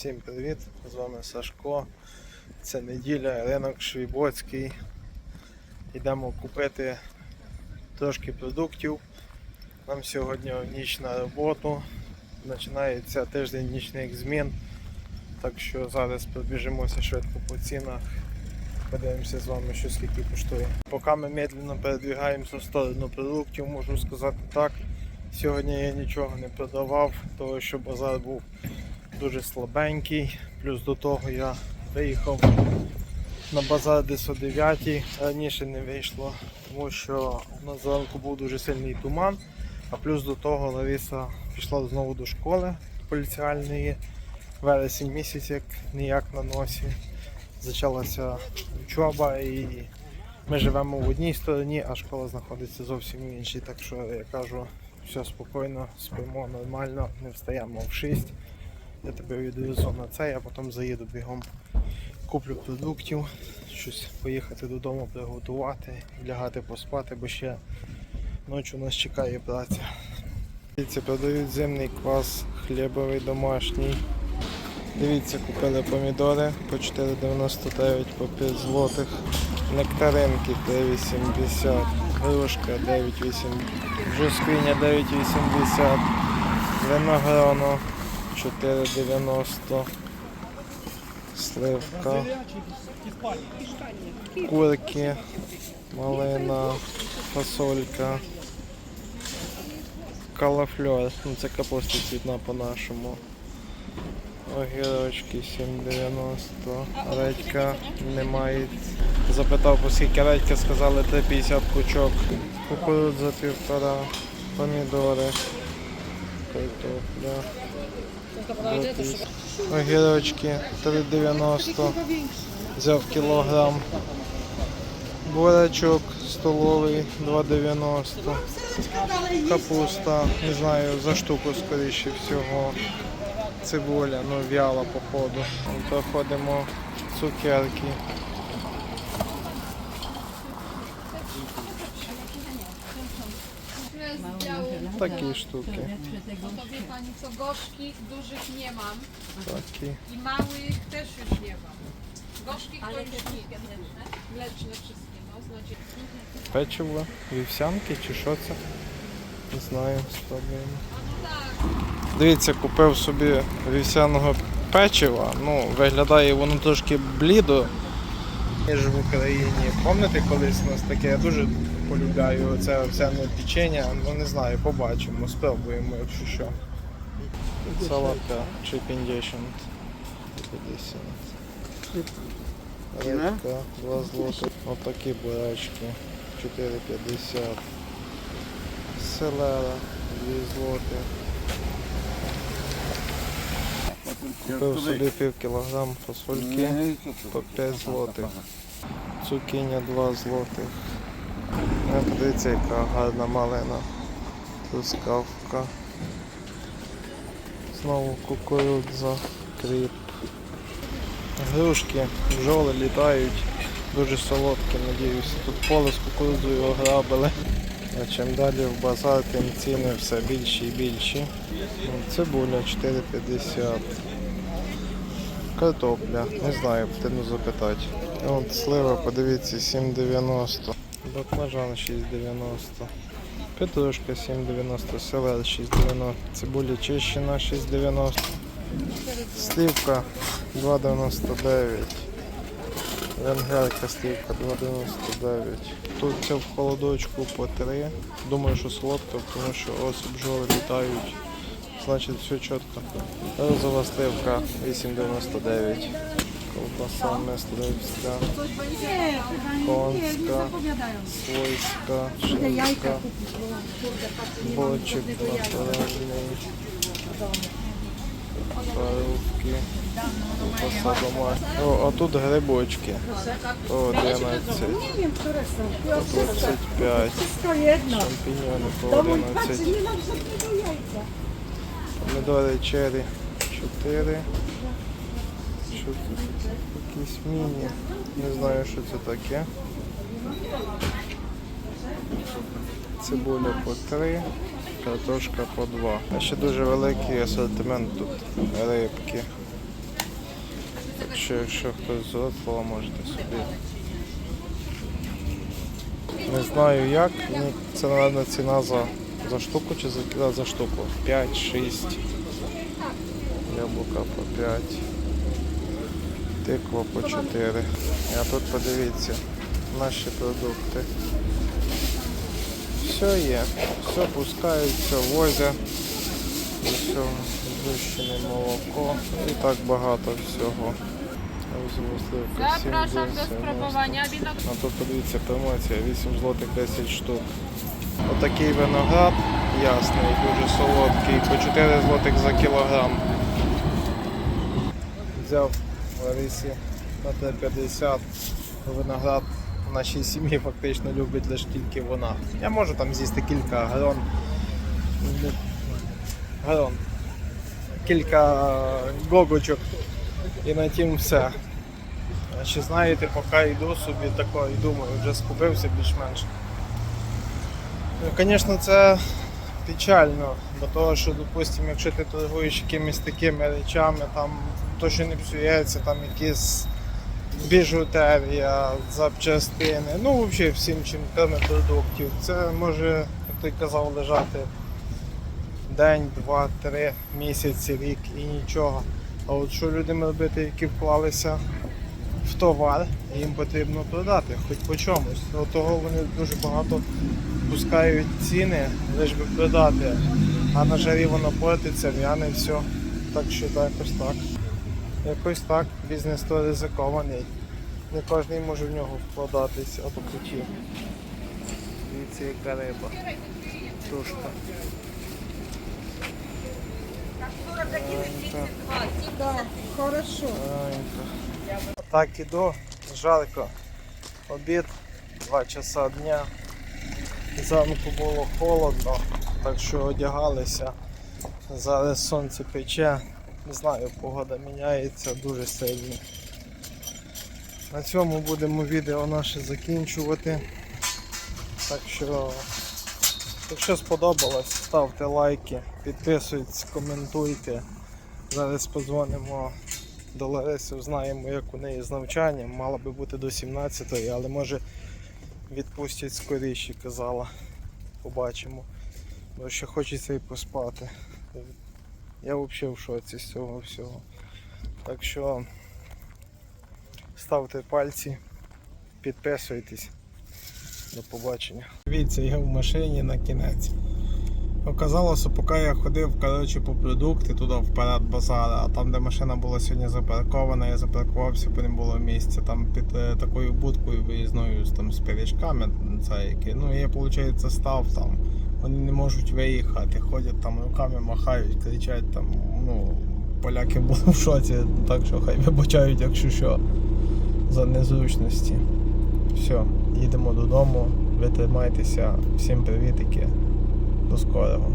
Всім привіт! З вами Сашко. Це неділя, ринок Швібоцький. Йдемо купити трошки продуктів. Нам сьогодні ніч на роботу. Починається тиждень нічних змін. Так що зараз пробіжимося швидко по цінах. Подивимося з вами, що скільки коштує. Поки ми медленно передвигаємося в сторону продуктів, можу сказати так. Сьогодні я нічого не продавав, тому що базар був дуже слабенький. Плюс до того я виїхав на базар десь о 9 раніше не вийшло, тому що у нас зранку був дуже сильний туман. А плюс до того Лариса пішла знову до школи поліціальної. Вересень місяць як ніяк на носі. Почалася учоба і ми живемо в одній стороні, а школа знаходиться зовсім в іншій. Так що я кажу, все спокійно, спимо нормально, не встаємо в 6. Я тебе відвезу на це, я потім заїду бігом, куплю продуктів, щось поїхати додому приготувати, лягати поспати, бо ще ночі нас чекає праця. Дивіться, продають зимний квас хлібовий домашній. Дивіться, купили помідори по 4,99 по 5 злотих. Нектаринки 3,80, грушка 9,80, жускиня 9,80, винограно 4,90, сливка, курки, малина, фасолька, калафльор, ну це капуста цвітна по-нашому. Огірочки 7,90, редька немає. Запитав по скільки редька, сказали 3,50 пучок. Кукурудза півтора, помідори, картопля. Огірочки 3,90. Взяв кілограм. Бурячок столовий 2,90. Капуста, не знаю, за штуку скоріше всього. Цибуля, ну в'яла походу. Проходимо цукерки. Штуки. No to wie Pani co, gorzkich dużych nie mam Такі. i małych też już nie mam. Gorzkich to już nie. Mleczne wszystkie, no znaczy Печиво, вівсянки чи що це? Не знаю, спробуємо. no tak, Дивіться, купив собі вівсяного печива. Ну, виглядає воно трошки блідо, ніж в Україні. Пам'ятаєте колись у нас таке? Дуже полюбляю це овсяне печення. Ну не знаю, побачимо, спробуємо, якщо що. Салатка чи піндєшн 50. Рибка 2 злотих. Отакі бурачки 4,50. Селера 2 злотих. Купив собі пів кілограм фасольки по 5 злотих. Цукіня 2 злотих. Е, Подивіться, яка гарна малина. Трускавка. Знову кукурудза, кріп. Грушки, бджоли літають. Дуже солодкі, надіюся. Тут поле з кукурудзою ограбили. А чим далі в базар, тим ціни все більші і більші. Ну, Цибуля 4,50. Картопля, не знаю, потрібно запитати. От слива, подивіться, 7,90. Баклажан 6,90. Петрушка 7,90, селер 6,90, цибуля чищена 6,90. Слівка 2,99. Венгерка слівка 2,99. Тут це в холодочку по 3. Думаю, що солодко, тому що ось бджоли літають. Значить все чітко. Розова сливка 8,99. Ковбаса мисливська, конська, свойська, шинка, бочик натуральний, парубки, ковбаса домашня. О, а тут грибочки. По 11, Nie wiem, które są. 25, Wszystko jedno. шампіньони по To mój patrzy, 11, nie mam помідори черрі 4. Тут? Якісь міні. Не знаю, що це таке. Цибуля по 3, картошка по 2. А ще дуже великий асортимент тут рибки. Так що, якщо хтось з Вроцлава, можете собі. Не знаю як, ну, це, мабуть, ціна за, за штуку чи за, за штуку. 5-6. Яблука по 5. Тиква по 4. А тут подивіться наші продукти. Все є. Все пускають, все возять. Все, зущене молоко. І так багато всього. Ось сливка Zapraszam 70, do 90. spróbowania wino. А тут подивіться промоція, 8 злотих 10 штук. Отакий виноград ясний, дуже солодкий, по 4 злотих за кілограм. Взяв Ларисі на Т50 виноград в нашій сім'ї фактично любить лише тільки вона. Я можу там з'їсти кілька грон. Грон. Кілька гогочок і на тім все. Чи знаєте, поки йду собі тако і думаю, вже скупився більш-менш. Ну, звісно, це печально, бо того, що, допустимо, якщо ти торгуєш якимись такими речами, там то, що не псується, там якісь біжутерія, запчастини, ну взагалі всім чим продуктів, це може, як той казав, лежати день, два, три місяці, рік і нічого. А от що людям робити, які вклалися в товар, їм потрібно продати, хоч по чомусь. От того вони дуже багато пускають ціни, лише би продати. А на жарі воно платиться, в'яне все. Так що якось так. Якось так, бізнес то ризикований. Не кожен може в нього вкладатись, а то хотів. Дивіться, яка риба. Тушка. Да, хорошо. Так іду, жарко. Обід, 2 часа дня. Зранку було холодно, так що одягалися. Зараз сонце пече. Не знаю, погода міняється дуже сильно. На цьому будемо відео наше закінчувати. Так що, якщо сподобалось, ставте лайки, підписуйтесь, коментуйте. Зараз подзвонимо до Лариси, знаємо, як у неї з навчанням. Мала би бути до 17-ї, але може відпустять скоріше, казала. Побачимо. Бо ще хочеться і поспати. Я взагалі в шоці з цього всього. Так що ставте пальці, підписуйтесь. До побачення. Дивіться, я в машині на кінець. Оказалося, поки я ходив коротше, по продукти туди вперед базара, а там, де машина була сьогодні запаркована, я запаркувався, бо не було місця. Там під е, такою будкою виїзною там, з пиріжками, це які. Ну я, виходить, став там. Вони не можуть виїхати, ходять там руками махають, кричать там. Ну, поляки були в шоці, так що хай вибачають, якщо що, за незручності. Все, їдемо додому, ви тримайтеся, всім привітики. До скорого.